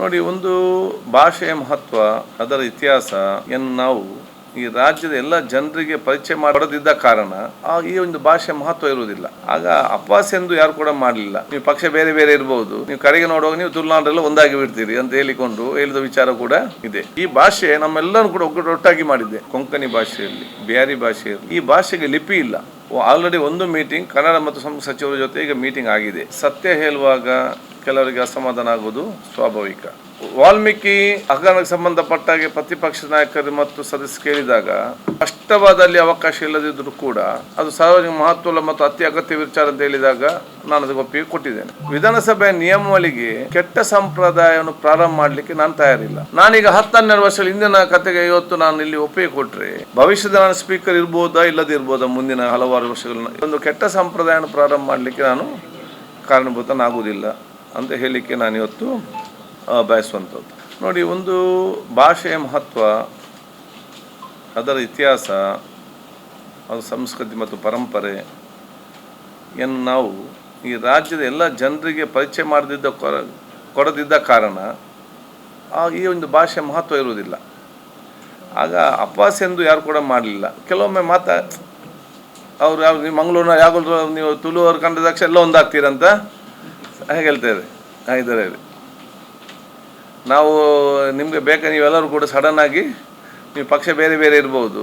ನೋಡಿ, ಒಂದು ಭಾಷೆಯ ಮಹತ್ವ, ಅದರ ಇತಿಹಾಸ ಏನು ನಾವು ಈ ರಾಜ್ಯದ ಎಲ್ಲ ಜನರಿಗೆ ಪರಿಚಯ ಮಾಡದಿದ್ದ ಕಾರಣ ಈ ಒಂದು ಭಾಷೆ ಮಹತ್ವ ಇರುವುದಿಲ್ಲ. ಆಗ ಅಪವಾಸ ಎಂದು ಯಾರು ಕೂಡ ಮಾಡಲಿಲ್ಲ. ನೀವು ಪಕ್ಷ ಬೇರೆ ಬೇರೆ ಇರಬಹುದು ನೀವು ಕಡೆಗೆ ನೋಡುವಾಗ ನೀವು ತುಳುನಾಡೆಲ್ಲ ಒಂದಾಗಿ ಬಿಡ್ತೀರಿ ಅಂತ ಹೇಳಿಕೊಂಡು ಹೇಳಿದ ವಿಚಾರ ಕೂಡ ಇದೆ. ಈ ಭಾಷೆ ನಮ್ಮೆಲ್ಲರೂ ಕೂಡ ಒಗ್ಗಟ್ಟೊಟ್ಟಾಗಿ ಮಾಡಿದ್ದೆ ಕೊಂಕಣಿ ಭಾಷೆಯಲ್ಲಿ, ಬಿಹಾರಿ ಭಾಷೆಯಲ್ಲಿ. ಈ ಭಾಷೆಗೆ ಲಿಪಿ ಇಲ್ಲ. ಆಲ್ರೆಡಿ ಒಂದು ಮೀಟಿಂಗ್ ಕನ್ನಡ ಮತ್ತು ಸಂಸ್ಕೃತಿ ಸಚಿವರ ಜೊತೆ ಈಗ ಮೀಟಿಂಗ್ ಆಗಿದೆ. ಸತ್ಯ ಹೇಳುವಾಗ ಕೆಲವರಿಗೆ ಅಸಮಾಧಾನ ಆಗುವುದು ಸ್ವಾಭಾವಿಕ. ವಾಲ್ಮೀಕಿ ಹಗರಣಕ್ಕೆ ಸಂಬಂಧಪಟ್ಟ ಹಾಗೆ ಪ್ರತಿಪಕ್ಷ ನಾಯಕರು ಮತ್ತು ಸದಸ್ಯ ಕೇಳಿದಾಗ ಸ್ಪಷ್ಟವಾದಲ್ಲಿ ಅವಕಾಶ ಇಲ್ಲದಿದ್ದರೂ ಕೂಡ ಅದು ಸಾರ್ವಜನಿಕ ಮಹತ್ವ ಮತ್ತು ಅತಿ ಅಗತ್ಯ ವಿಚಾರ ಅಂತ ಹೇಳಿದಾಗ ನಾನು ಅದಕ್ಕೆ ಒಪ್ಪಿಗೆ ಕೊಟ್ಟಿದ್ದೇನೆ. ವಿಧಾನಸಭೆಯ ನಿಯಮಾವಳಿಗೆ ಕೆಟ್ಟ ಸಂಪ್ರದಾಯವನ್ನು ಪ್ರಾರಂಭ ಮಾಡಲಿಕ್ಕೆ ನಾನು ತಯಾರಿಲ್ಲ. ನಾನೀಗ ಹತ್ತನ್ನೆರಡು ವರ್ಷಗಳ ಹಿಂದಿನ ಕತೆಗೆ ಇವತ್ತು ನಾನು ಇಲ್ಲಿ ಒಪ್ಪಿಗೆ ಕೊಟ್ಟರೆ ಭವಿಷ್ಯದ ನಾನು ಸ್ಪೀಕರ್ ಇರ್ಬೋದಾ ಇಲ್ಲದಿರ್ಬೋದಾ ಮುಂದಿನ ಹಲವಾರು ವರ್ಷಗಳನ್ನ ಒಂದು ಕೆಟ್ಟ ಸಂಪ್ರದಾಯವನ್ನು ಪ್ರಾರಂಭ ಮಾಡಲಿಕ್ಕೆ ನಾನು ಕಾರಣಭೂತನಾಗುವುದಿಲ್ಲ. ಅಂತ ಹೇಳಲಿಕ್ಕೆ ನಾನು ಇವತ್ತು ಬಯಸುವಂಥದ್ದು. ನೋಡಿ, ಒಂದು ಭಾಷೆಯ ಮಹತ್ವ, ಅದರ ಇತಿಹಾಸ ಅದರ ಸಂಸ್ಕೃತಿ ಮತ್ತು ಪರಂಪರೆ ಏನು ನಾವು ಈ ರಾಜ್ಯದ ಎಲ್ಲ ಜನರಿಗೆ ಪರಿಚಯ ಮಾಡದಿದ್ದ ಕೊರ, ಕೊಡದಿದ್ದ ಕಾರಣ, ಆ, ಈ ಒಂದು ಭಾಷೆ ಮಹತ್ವ ಇರುವುದಿಲ್ಲ. ಆಗ ಅಪವಾಸ ಎಂದು ಯಾರು ಕೂಡ ಮಾಡಲಿಲ್ಲ. ಕೆಲವೊಮ್ಮೆ ಮಾತಾ, ಅವ್ರು ಯಾವ ಮಂಗಳೂರಿನ ಯಾವಾಗಲೂ ನೀವು ತುಳು ತಕ್ಷಣ ಎಲ್ಲ ಒಂದಾಗ್ತೀರಂತ ಹಾಗೆ ಹೇಳ್ತಾರೆ ಇದ್ದಾರೆ. ನಾವು ನಿಮಗೆ ಬೇಕಾ ನೀವೆಲ್ಲರೂ ಕೂಡ ಸಡನ್ ಆಗಿ ನೀವು ಪಕ್ಷ ಬೇರೆ ಬೇರೆ ಇರ್ಬೋದು.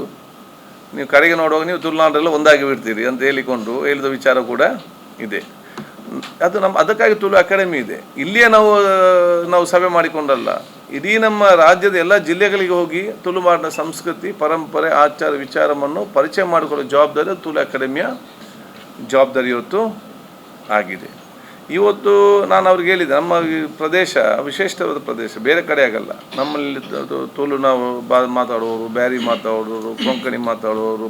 ನೀವು ಕಡೆಗೆ ನೋಡುವಾಗ ನೀವು ತುಳುನಾಡೆಲ್ಲ ಒಂದಾಗಿ ಬಿಡ್ತೀರಿ ಅಂತ ಹೇಳಿಕೊಂಡು ಹೇಳಿದ ವಿಚಾರ ಕೂಡ ಇದೆ. ಅದು ನಮ್ಮ ಅದಕ್ಕಾಗಿ ತುಳು ಅಕಾಡೆಮಿ ಇದೆ. ಇಲ್ಲಿಯೇ ನಾವು ನಾವು ಸಭೆ ಮಾಡಿಕೊಂಡಲ್ಲ. ಇಡೀ ನಮ್ಮ ರಾಜ್ಯದ ಎಲ್ಲ ಜಿಲ್ಲೆಗಳಿಗೆ ಹೋಗಿ ತುಳು ಮಾಡಿದ ಸಂಸ್ಕೃತಿ, ಪರಂಪರೆ, ಆಚಾರ, ವಿಚಾರವನ್ನು ಪರಿಚಯ ಮಾಡಿಕೊಳ್ಳೋ ಜವಾಬ್ದಾರಿ ತುಳು ಅಕಾಡೆಮಿಯ ಜವಾಬ್ದಾರಿ ಇವತ್ತು ಆಗಿದೆ. ಇವತ್ತು ನಾನು ಅವ್ರಿಗೆ ಹೇಳಿದೆ ನಮ್ಮ ಪ್ರದೇಶ ವಿಶೇಷವಾದ ಪ್ರದೇಶ, ಬೇರೆ ಕಡೆ ಆಗಲ್ಲ. ನಮ್ಮಲ್ಲಿ ತೋಲು ನಾವು ಬಾ ಮಾತಾಡುವವರು ಬ್ಯಾರಿ ಮಾತಾಡೋರು, ಕೊಂಕಣಿ ಮಾತಾಡುವವರು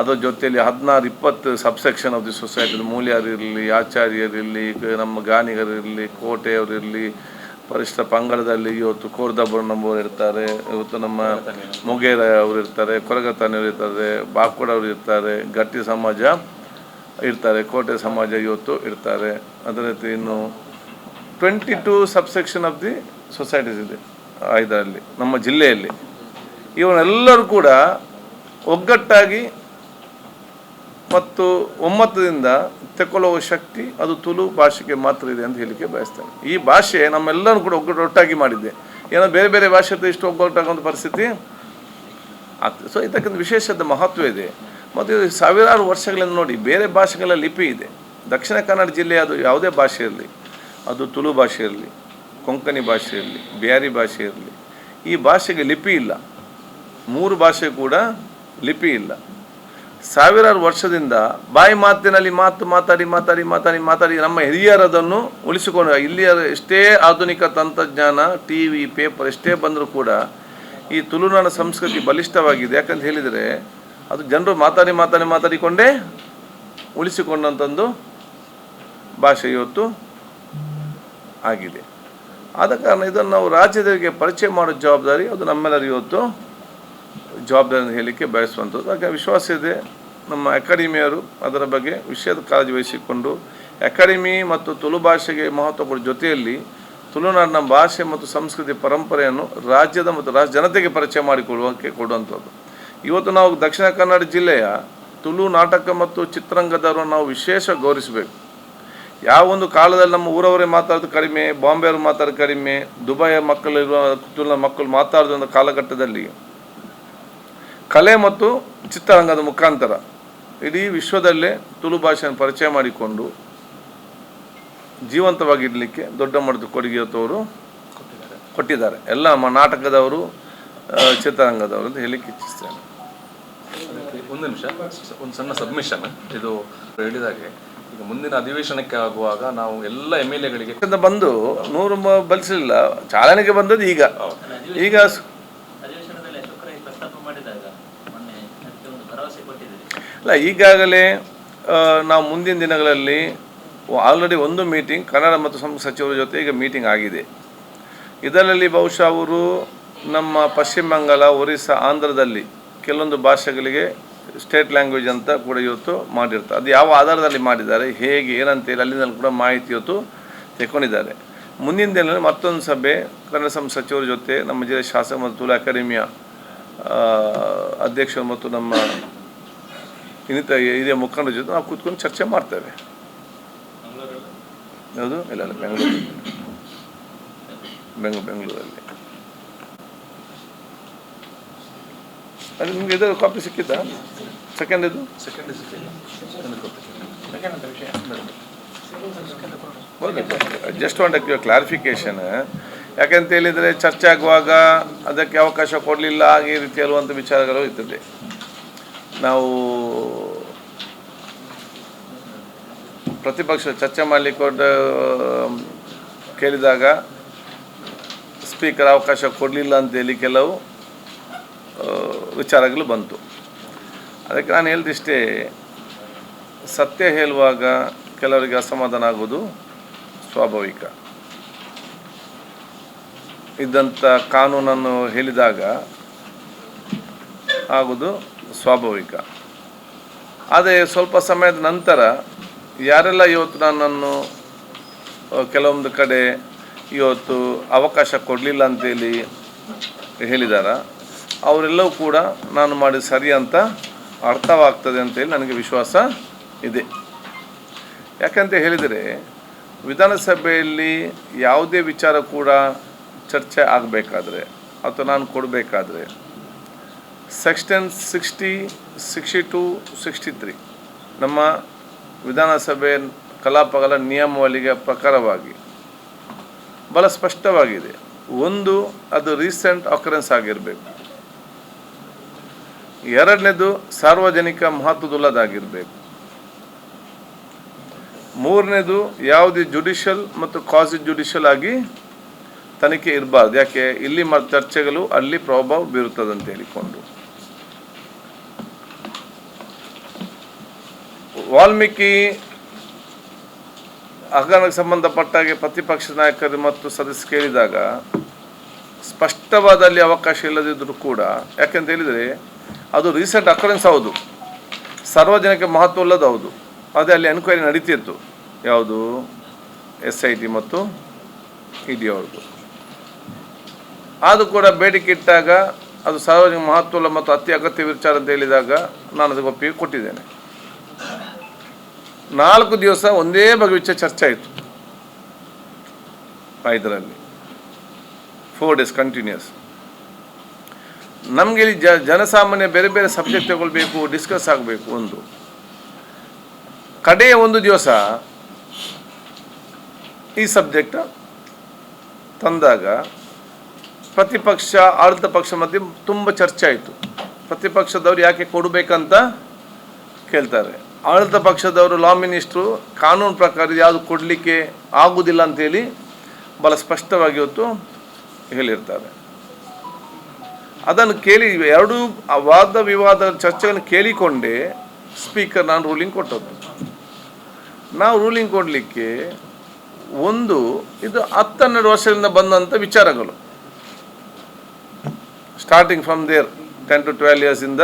ಅದರ ಜೊತೆಯಲ್ಲಿ ಹದಿನಾರು, ಇಪ್ಪತ್ತು ಸಬ್ಸೆಕ್ಷನ್ ಆಫ್ ದಿ ಸೊಸೈಟಿ ಮೂಲ್ಯರಿರಲಿ ಆಚಾರ್ಯರಿರಲಿ ನಮ್ಮ ಗಾನಿಗರಿರಲಿ ಕೋಟೆಯವರಿರಲಿ ಪರಿಷ್ಠ ಪಂಗಡದಲ್ಲಿ ಇವತ್ತು ಕೋರ್ದ ನಮ್ಮವರು ಇರ್ತಾರೆ, ಇವತ್ತು ನಮ್ಮ ಮುಗೇರ ಅವರು ಇರ್ತಾರೆ ಕೊರಗತಾನಿಯವರು ಇರ್ತಾರೆ ಬಾಕೋಡವರು ಇರ್ತಾರೆ, ಗಟ್ಟಿ ಸಮಾಜ ಇರ್ತಾರೆ, ಕೋಟೆ ಸಮಾಜ ಇವತ್ತು ಇರ್ತಾರೆ. ಅದೇ ರೀತಿ ಇನ್ನು twenty two subsection of the societies ಇದೆ ಇದರಲ್ಲಿ, ನಮ್ಮ ಜಿಲ್ಲೆಯಲ್ಲಿ. ಇವನ್ನೆಲ್ಲರೂ ಕೂಡ ಒಗ್ಗಟ್ಟಾಗಿ ಮತ್ತು ಒಮ್ಮತದಿಂದ ತಗೊಳ್ಳುವ ಶಕ್ತಿ ಅದು ತುಳು ಭಾಷೆಗೆ ಮಾತ್ರ ಇದೆ ಅಂತ ಹೇಳಿಕೆ ಬಯಸ್ತೇನೆ. ಈ ಭಾಷೆ ನಮ್ಮೆಲ್ಲರೂ ಕೂಡ ಒಗ್ಗಟ್ಟು ಒಟ್ಟಾಗಿ ಮಾಡಿದ್ದೆ. ಏನೋ ಬೇರೆ ಬೇರೆ ಭಾಷೆ ಇಷ್ಟು ಒಗ್ಗಟ್ಟಾಗುವಂಥ ಪರಿಸ್ಥಿತಿ ಆಗ್ತದೆ. ಸೊ ಇದಕ್ಕೊಂದು ವಿಶೇಷದ ಮಹತ್ವ ಇದೆ. ಮತ್ತು ಇದು ಸಾವಿರಾರು ವರ್ಷಗಳಿಂದ ನೋಡಿ, ಬೇರೆ ಭಾಷೆಗಳ ಲಿಪಿ ಇದೆ. ದಕ್ಷಿಣ ಕನ್ನಡ ಜಿಲ್ಲೆ ಅದು ಯಾವುದೇ ಭಾಷೆ ಇರಲಿ. ಅದು ತುಳು ಭಾಷೆ ಇರಲಿ, ಕೊಂಕಣಿ ಭಾಷೆ ಇರಲಿ ಬ್ಯಾರಿ ಭಾಷೆ ಇರಲಿ. ಈ ಭಾಷೆಗೆ ಲಿಪಿ ಇಲ್ಲ. ಮೂರು ಭಾಷೆ ಕೂಡ ಲಿಪಿ ಇಲ್ಲ. ಸಾವಿರಾರು ವರ್ಷದಿಂದ ಬಾಯಿ ಮಾತಿನಲ್ಲಿ ಮಾತು ಮಾತಾಡಿ ಮಾತಾಡಿ ಮಾತಾಡಿ ಮಾತಾಡಿ ನಮ್ಮ ಹಿರಿಯರದನ್ನು ಉಳಿಸಿಕೊಂಡು, ಇಲ್ಲಿಯ ಎಷ್ಟೇ ಆಧುನಿಕ ತಂತ್ರಜ್ಞಾನ ಟಿ ವಿ ಪೇಪರ್ ಎಷ್ಟೇ ಬಂದರೂ ಕೂಡ ಈ ತುಳುನಾಡ ಸಂಸ್ಕೃತಿ ಬಲಿಷ್ಠವಾಗಿದೆ. ಯಾಕಂತ ಹೇಳಿದರೆ ಅದು ಜನರು ಮಾತಾಡಿ ಮಾತಾಡಿ ಮಾತಾಡಿಕೊಂಡೇ ಉಳಿಸಿಕೊಂಡಂಥದ್ದು ಭಾಷೆ ಇವತ್ತು ಆಗಿದೆ. ಆದ ಕಾರಣ ಇದನ್ನು ನಾವು ರಾಜ್ಯದವರಿಗೆ ಪರಿಚಯ ಮಾಡೋ ಜವಾಬ್ದಾರಿ ಅದು ನಮ್ಮೆಲ್ಲರ ಇವತ್ತು ಜವಾಬ್ದಾರಿ ಅಂತ ಹೇಳಲಿಕ್ಕೆ ಬಯಸುವಂಥದ್ದು. ಹಾಗೆ ವಿಶ್ವಾಸ ಇದೆ, ನಮ್ಮ ಅಕಾಡೆಮಿಯವರು ಅದರ ಬಗ್ಗೆ ವಿಷಯದ ಕಾಳಜಿ ವಹಿಸಿಕೊಂಡು ಅಕಾಡೆಮಿ ಮತ್ತು ತುಳು ಭಾಷೆಗೆ ಮಹತ್ವ ಕೊಡೋ ಜೊತೆಯಲ್ಲಿ ತುಳುನಾಡಿನ ಭಾಷೆ ಮತ್ತು ಸಂಸ್ಕೃತಿ ಪರಂಪರೆಯನ್ನು ರಾಜ್ಯದ ಮತ್ತು ರಾಜ್ಯ ಜನತೆಗೆ ಪರಿಚಯ ಮಾಡಿಕೊಳ್ಳುವಂತೆ ಕೊಡುವಂಥದ್ದು. ಇವತ್ತು ನಾವು ದಕ್ಷಿಣ ಕನ್ನಡ ಜಿಲ್ಲೆಯ ತುಳು ನಾಟಕ ಮತ್ತು ಚಿತ್ರರಂಗದವರು ನಾವು ವಿಶೇಷ ಗೌರವಿಸಬೇಕು. ಯಾವ ಒಂದು ಕಾಲದಲ್ಲಿ ನಮ್ಮ ಊರವರೇ ಮಾತಾಡೋದು ಕಡಿಮೆ, ಬಾಂಬೆಯವರು ಮಾತಾಡೋದು ಕಡಿಮೆ, ದುಬೈಯ ಮಕ್ಕಳಿರುವ ತುಳು ಮಕ್ಕಳು ಮಾತಾಡೋದೊಂದು ಕಾಲಘಟ್ಟದಲ್ಲಿ ಕಲೆ ಮತ್ತು ಚಿತ್ರರಂಗದ ಮುಖಾಂತರ ಇಡೀ ವಿಶ್ವದಲ್ಲೇ ತುಳು ಭಾಷೆಯನ್ನು ಪರಿಚಯ ಮಾಡಿಕೊಂಡು ಜೀವಂತವಾಗಿಡಲಿಕ್ಕೆ ದೊಡ್ಡ ಮಟ್ಟದ ಕೊಡುಗೆ ಅವರು ಕೊಟ್ಟಿದ್ದಾರೆ. ಎಲ್ಲ ನಮ್ಮ ನಾಟಕದವರು ಚಿತ್ರರಂಗದವರು ಅಂತ ಹೇಳಲಿಕ್ಕೆ ಇಚ್ಛಿಸ್ತೇನೆ. ಒಂದು ನಿಮಿಷ. ಒಂದು ಸಣ್ಣ ಸಬ್ಮಿಷನ್ ಇದು ಹೇಳಿದಾಗೆ. ಈಗ ಮುಂದಿನ ಅಧಿವೇಶನಕ್ಕೆ ಆಗುವಾಗ ನಾವು ಎಲ್ಲ ಎಂ ಎಲ್ ಎಗಳಿಗೆ ಯಾಕಂದ್ರೆ ಬಂದು ನೂರು ಬಲಿಸಲಿಲ್ಲ ಚಾಲನೆಗೆ ಬಂದದ್ದು ಈಗ. ಈಗ ಅಲ್ಲ ಈಗಾಗಲೇ ನಾವು ಮುಂದಿನ ದಿನಗಳಲ್ಲಿ ಆಲ್ರೆಡಿ ಒಂದು ಮೀಟಿಂಗ್ ಕನ್ನಡ ಮತ್ತು ಸಂಸ್ಕೃತಿ ಸಚಿವರ ಜೊತೆ ಈಗ ಮೀಟಿಂಗ್ ಆಗಿದೆ. ಇದರಲ್ಲಿ ಬಹುಶಃ ಅವರು ನಮ್ಮ ಪಶ್ಚಿಮ ಬಂಗಾಳ ಒರಿಸ್ಸಾ ಆಂಧ್ರದಲ್ಲಿ ಕೆಲವೊಂದು ಭಾಷೆಗಳಿಗೆ ಸ್ಟೇಟ್ ಲ್ಯಾಂಗ್ವೇಜ್ ಅಂತ ಕೂಡ ಇವತ್ತು ಮಾಡಿರ್ತಾರೆ. ಅದು ಯಾವ ಆಧಾರದಲ್ಲಿ ಮಾಡಿದ್ದಾರೆ ಹೇಗೆ ಏನಂತೇಳಿ ಅಲ್ಲಿಂದ ಕೂಡ ಮಾಹಿತಿ ಇವತ್ತು ತೆಕ್ಕೊಂಡಿದ್ದಾರೆ ಮುಂದಿನ ದಿನದಲ್ಲಿ ಮತ್ತೊಂದು ಸಭೆ ಕನ್ನಡ ಸಂಘ ಸಚಿವರ ಜೊತೆ ನಮ್ಮ ಜಿಲ್ಲೆ ಶಾಸಕ ಮತ್ತು ತುಲಾ ಅಕಾಡೆಮಿಯ ಅಧ್ಯಕ್ಷರು ಮತ್ತು ನಮ್ಮ ಇನ್ನಿತ ಹಿರಿಯ ಮುಖಂಡರ ಜೊತೆ ನಾವು ಕೂತ್ಕೊಂಡು ಚರ್ಚೆ ಮಾಡ್ತೇವೆ. ಯಾವುದು? ಇಲ್ಲ ಇಲ್ಲ ಬೆಂಗಳೂರು. ಬೆಂಗ ಬೆಂಗಳೂರಲ್ಲಿ. ಅದು ನಿಮ್ಗೆ ಇದರ ಕಾಪಿ ಸಿಕ್ಕಿದ್ದ? ಸೆಕೆಂಡ್ ಇದು? ಸೆಕೆಂಡ್ ಜಸ್ಟ್ ವಾಂಟ್ ಕ್ಲಾರಿಫಿಕೇಶನ್ ಯಾಕಂತ ಹೇಳಿದರೆ ಚರ್ಚೆ ಆಗುವಾಗ ಅದಕ್ಕೆ ಅವಕಾಶ ಕೊಡಲಿಲ್ಲ ಹಾಗೆ ರೀತಿ ಹೇಳುವಂಥ ವಿಚಾರಗಳು ಇರ್ತದೆ. ನಾವು ಪ್ರತಿಪಕ್ಷ ಚರ್ಚೆ ಮಾಡಲಿಕ್ಕೆ ಕೇಳಿದಾಗ ಸ್ಪೀಕರ್ ಅವಕಾಶ ಕೊಡಲಿಲ್ಲ ಅಂತೇಳಿ ಕೆಲವು ವಿಚಾರಗಳು ಬಂತು. ಅದಕ್ಕೆ ನಾನು ಹೇಳ್ದಿಷ್ಟೇ, ಸತ್ಯ ಹೇಳುವಾಗ ಕೆಲವರಿಗೆ ಅಸಮಾಧಾನ ಆಗೋದು ಸ್ವಾಭಾವಿಕ. ಇದ್ದಂಥ ಕಾನೂನನ್ನು ಹೇಳಿದಾಗ ಆಗುವುದು ಸ್ವಾಭಾವಿಕ. ಆದರೆ ಸ್ವಲ್ಪ ಸಮಯದ ನಂತರ ಯಾರೆಲ್ಲ ಇವತ್ತು ನನ್ನನ್ನು ಕೆಲವೊಂದು ಕಡೆ ಇವತ್ತು ಅವಕಾಶ ಕೊಡಲಿಲ್ಲ ಅಂತೇಳಿ ಹೇಳಿದಾರ? ಅವರೆಲ್ಲವೂ ಕೂಡ ನಾನು ಮಾಡಿದ ಸರಿ ಅಂತ ಅರ್ಥವಾಗ್ತದೆ ಅಂತೇಳಿ ನನಗೆ ವಿಶ್ವಾಸ ಇದೆ. ಯಾಕಂತ ಹೇಳಿದರೆ, ವಿಧಾನಸಭೆಯಲ್ಲಿ ಯಾವುದೇ ವಿಚಾರ ಕೂಡ ಚರ್ಚೆ ಆಗಬೇಕಾದ್ರೆ ಅಥವಾ ನಾನು ಕೊಡಬೇಕಾದ್ರೆ section sixty sixty two sixty three ನಮ್ಮ ವಿಧಾನಸಭೆ ಕಲಾಪಗಳ ನಿಯಮಾವಳಿಗೆ ಪ್ರಕಾರವಾಗಿ ಬಹಳ ಸ್ಪಷ್ಟವಾಗಿದೆ. ಒಂದು, ಅದು ರೀಸೆಂಟ್ ಅಕರೆನ್ಸ್ ಆಗಿರಬೇಕು. ಎರಡನೇದು ಸಾರ್ವಜನಿಕ ಮಹತ್ವದುಳ್ಳದಾಗಿರಬೇಕು. ಮೂರನೇದು ಯಾವುದೇ ಜುಡಿಷಿಯಲ್ ಮತ್ತು ಕಾಸಿ ಜುಡಿಷಿಯಲ್ ಆಗಿ ತನಿಖೆ ಇರಬಾರ್ದು. ಯಾಕೆ? ಇಲ್ಲಿ ಮ ಚರ್ಚೆಗಳು ಅಲ್ಲಿ ಪ್ರಭಾವ ಬೀರುತ್ತದೆ ಅಂತ ಹೇಳಿಕೊಂಡು. ವಾಲ್ಮೀಕಿ ಹಗರಣಕ್ಕೆ ಸಂಬಂಧಪಟ್ಟಾಗೆ ಪ್ರತಿಪಕ್ಷ ನಾಯಕರು ಮತ್ತು ಸದಸ್ಯ ಕೇಳಿದಾಗ ಸ್ಪಷ್ಟವಾದ ಅಲ್ಲಿ ಅವಕಾಶ ಇಲ್ಲದಿದ್ದರೂ ಕೂಡ, ಯಾಕೆಂತ ಹೇಳಿದರೆ ಅದು ರೀಸೆಂಟ್ ಅಕರೆನ್ಸ್ ಹೌದು. ಸಾರ್ವಜನಿಕ ಮಹತ್ವ ಉಳ್ಳದು ಹೌದು. ಅದೇ ಅಲ್ಲಿ ಎನ್ಕ್ವೈರಿ ನಡೀತಿತ್ತು. ಯಾವುದು? ಎಸ್ ಐ ಟಿ ಮತ್ತು ಇ ಡಿ ಅವ್ರದ್ದು ಅದು ಕೂಡ ಬೇಡಿಕೆ ಇಟ್ಟಾಗ ಅದು ಸಾರ್ವಜನಿಕ ಮಹತ್ವಲ್ಲ ಮತ್ತು ಅತಿ ಅಗತ್ಯ ವಿಚಾರ ಅಂತ ಹೇಳಿದಾಗ ನಾನು ಅದಕ್ಕೆ ಒಪ್ಪಿಗೆ ಕೊಟ್ಟಿದ್ದೇನೆ. ನಾಲ್ಕು ದಿವಸ ಒಂದೇ ವಿಚಾರ ಚರ್ಚೆ ಆಯಿತು. ಇದರಲ್ಲಿ. ಫೋರ್ ಡೇಸ್ ಕಂಟಿನ್ಯೂಸ್ ನಮಗೆ ಇಲ್ಲಿ ಜ ಜನಸಾಮಾನ್ಯ ಬೇರೆ ಬೇರೆ ಸಬ್ಜೆಕ್ಟ್ ತಗೊಳ್ಬೇಕು ಡಿಸ್ಕಸ್ ಆಗಬೇಕು ಒಂದು. ಕಡೆಯ ಒಂದು ದಿವಸ ಈ ಸಬ್ಜೆಕ್ಟ್ ತಂದಾಗ ಪ್ರತಿಪಕ್ಷ, ಆಡಳಿತ ಪಕ್ಷ ಮಧ್ಯೆ ತುಂಬ ಚರ್ಚೆ ಆಯಿತು. ಪ್ರತಿಪಕ್ಷದವ್ರು ಯಾಕೆ ಕೊಡಬೇಕಂತ ಕೇಳ್ತಾರೆ. ಆಡಳಿತ ಪಕ್ಷದವರು ಲಾ ಮಿನಿಸ್ಟ್ರು ಕಾನೂನು ಪ್ರಕಾರ ಯಾವುದು ಕೊಡಲಿಕ್ಕೆ ಆಗುವುದಿಲ್ಲ ಅಂತೇಳಿ ಭಾಳ ಸ್ಪಷ್ಟವಾಗಿ ಇವತ್ತು ಹೇಳಿರ್ತಾರೆ. ಅದನ್ನು ಕೇಳಿ, ಎರಡೂ ವಾದ ವಿವಾದ ಚರ್ಚೆಗಳನ್ನು ಕೇಳಿಕೊಂಡೇ ಸ್ಪೀಕರ್ ನಾನು ರೂಲಿಂಗ್ ಕೊಟ್ಟದ್ದು. ನಾವು ರೂಲಿಂಗ್ ಕೊಡಲಿಕ್ಕೆ ಒಂದು, ಇದು ಹತ್ತೆರಡು ವರ್ಷದಿಂದ ಬಂದಂಥ ವಿಚಾರಗಳು. Starting from there ten to twelve ಇಯರ್ಸಿಂದ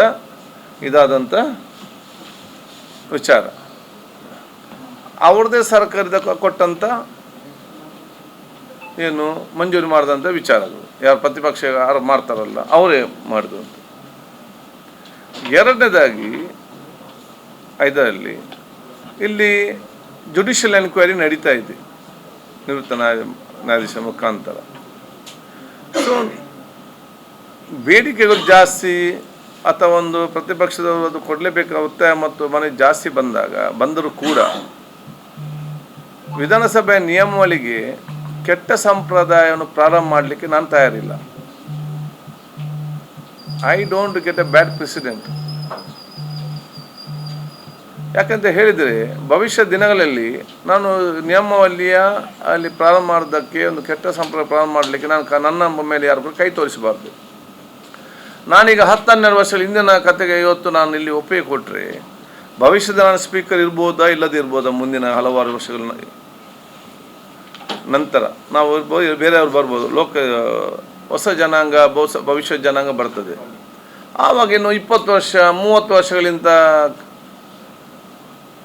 ಇದಾದಂಥ ವಿಚಾರ. ಅವ್ರದ್ದೇ ಸರ್ಕಾರದ ಕೊಟ್ಟಂಥ ಏನು ಮಂಜೂರು ಮಾಡಿದಂಥ ವಿಚಾರಗಳು. ಯಾರು ಪ್ರತಿಪಕ್ಷ ಯಾರು ಮಾಡ್ತಾರಲ್ಲ, ಅವರೇ ಮಾಡಿದ್ರು ಎರಡನೇದಾಗಿ, ಐದರಲ್ಲಿ, ಇಲ್ಲಿ ಜುಡಿಷಿಯಲ್ ಎನ್ಕ್ವೈರಿ ನಡೀತಾ ಇದೆ, ನಿವೃತ್ತ ನ್ಯಾಯ, ನ್ಯಾಯಾಧೀಶ ಮುಖಾಂತರ. ಸೊ ಬೇಡಿಕೆಗಳು ಜಾಸ್ತಿ, ಅಥವಾ ಒಂದು ಪ್ರತಿಪಕ್ಷದವರು ಅದು ಕೊಡಲೇಬೇಕಾದ ಒತ್ತಾಯ ಮತ್ತು ಮನೆ ಜಾಸ್ತಿ ಬಂದಾಗ, ಬಂದರೂ ಕೂಡ ವಿಧಾನಸಭೆ ನಿಯಮಾವಳಿಗೆ ಕೆಟ್ಟ ಸಂಪ್ರದಾಯವನ್ನು ಪ್ರಾರಂಭ ಮಾಡಲಿಕ್ಕೆ ನಾನು ತಯಾರಿಲ್ಲ. I don't get a bad president ಯಾಕಂತ ಹೇಳಿದರೆ, ಭವಿಷ್ಯ ದಿನಗಳಲ್ಲಿ ನಾನು ನಿಯಮವಲ್ಲಿಯ ಅಲ್ಲಿ ಪ್ರಾರಂಭ ಮಾಡೋದಕ್ಕೆ ಒಂದು ಕೆಟ್ಟ ಸಂಪ್ರದಾಯ ಪ್ರಾರಂಭ ಮಾಡಲಿಕ್ಕೆ ನಾನು ನನ್ನ ಮೇಲೆ ಯಾರು ಕೈ ತೋರಿಸಬಾರ್ದು. ನಾನೀಗ ಹತ್ತು ಹನ್ನೆರಡು ವರ್ಷಗಳ ಹಿಂದಿನ ಕತೆಗೆ ಇವತ್ತು ನಾನು ಇಲ್ಲಿ ಒಪ್ಪಿಗೆ ಕೊಟ್ಟರೆ ಭವಿಷ್ಯದ ನಾನು ಸ್ಪೀಕರ್ ಇರ್ಬೋದಾ ಇಲ್ಲದೇ ಇರ್ಬೋದಾ ಮುಂದಿನ ಹಲವಾರು ವರ್ಷಗಳ ನಂತರ ನಾವು ಬೇರೆಯವ್ರು ಬರ್ಬೋದು. ಲೋಕ, ಹೊಸ ಜನಾಂಗ, ಬಹುಸ, ಭವಿಷ್ಯ ಜನಾಂಗ ಬರ್ತದೆ. ಆವಾಗೇನು ಇಪ್ಪತ್ತು ವರ್ಷ, ಮೂವತ್ತು ವರ್ಷಗಳಿಂದ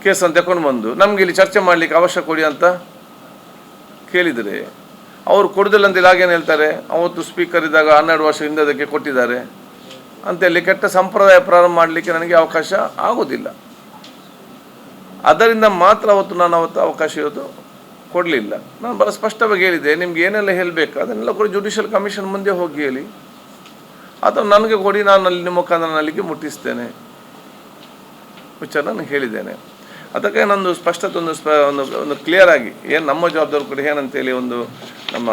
ಕೇಸನ್ನು ತಗೊಂಡು ಬಂದು, ನಮಗೆ ಇಲ್ಲಿ ಚರ್ಚೆ ಮಾಡಲಿಕ್ಕೆ ಅವಶ್ಯ ಕೊಡಿ ಅಂತ ಕೇಳಿದರೆ, ಅವರು ಕೊಡೋದಿಲ್ಲ ಅಂತ ಇಲಾಗೇನು ಹೇಳ್ತಾರೆ. ಅವತ್ತು ಸ್ಪೀಕರ್ ಇದ್ದಾಗ ಹನ್ನೆರಡು ವರ್ಷ ಹಿಂದೆ ಅದಕ್ಕೆ ಕೊಟ್ಟಿದ್ದಾರೆ ಅಂತೇಳಿ ಕೆಟ್ಟ ಸಂಪ್ರದಾಯ ಪ್ರಾರಂಭ ಮಾಡಲಿಕ್ಕೆ ನನಗೆ ಅವಕಾಶ ಆಗೋದಿಲ್ಲ. ಅದರಿಂದ ಮಾತ್ರ ಅವತ್ತು ನಾನು ಅವತ್ತು ಅವಕಾಶ ಇವತ್ತು ಕೊಡಲಿಲ್ಲ. ನಾನು ಭಾಳ ಸ್ಪಷ್ಟವಾಗಿ ಹೇಳಿದೆ ನಿಮ್ಗೆ ಏನೆಲ್ಲ ಹೇಳಬೇಕು? ಅದನ್ನೆಲ್ಲ ಕೂಡ ಜುಡಿಷಿಯಲ್ ಕಮಿಷನ್ ಮುಂದೆ ಹೋಗಿ ಹೇಳಿ. ಅಥವಾ ನನಗೆ ಕೊಡಿ, ನಾನು ಅಲ್ಲಿ ನಿಮ್ಮ ಮುಖಾಂತರ ಅಲ್ಲಿಗೆ ಮುಟ್ಟಿಸ್ತೇನೆ. ವಿಚಾರ ನಾನು ಹೇಳಿದ್ದೇನೆ. ಅದಕ್ಕೆ ನಂದು ಸ್ಪಷ್ಟತೆ ಒಂದು ಸ್ಪ, ಒಂದು ಒಂದು ಕ್ಲಿಯರ್ ಆಗಿ, ಏನು ನಮ್ಮ ಜವಾಬ್ದಾರಿ ಕೂಡ ಏನಂತೇಳಿ ಒಂದು ನಮ್ಮ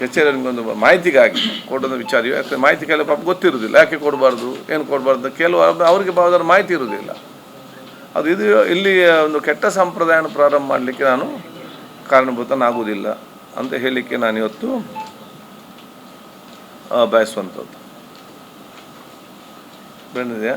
ಕಚೇರಿಯವರಿಗೆ ಒಂದು ಮಾಹಿತಿಗಾಗಿ ಕೊಡೋದು ವಿಚಾರ ಯಾಕಂದರೆ ಮಾಹಿತಿ ಕೆಲವು ಪಾಪ ಗೊತ್ತಿರೋದಿಲ್ಲ ಯಾಕೆ ಕೊಡಬಾರ್ದು, ಏನು ಕೊಡಬಾರ್ದು? ಕೆಲವು ಅವರಿಗೆ ಬಾವದಾರ ಮಾಹಿತಿ ಇರೋದಿಲ್ಲ ಅದು ಇದು ಇಲ್ಲಿ ಒಂದು ಕೆಟ್ಟ ಸಂಪ್ರದಾಯನ ಪ್ರಾರಂಭ ಮಾಡಲಿಕ್ಕೆ ನಾನು ಕಾರಣಭೂತನಾಗುವುದಿಲ್ಲ ಅಂತ ಹೇಳಲಿಕ್ಕೆ ನಾನು ಇವತ್ತು ಆ, ಬಯಸುವಂಥದ್ದು ಬಂದಿದೆಯಾ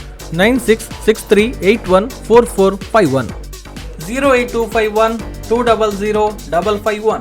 9663814451 08251 200551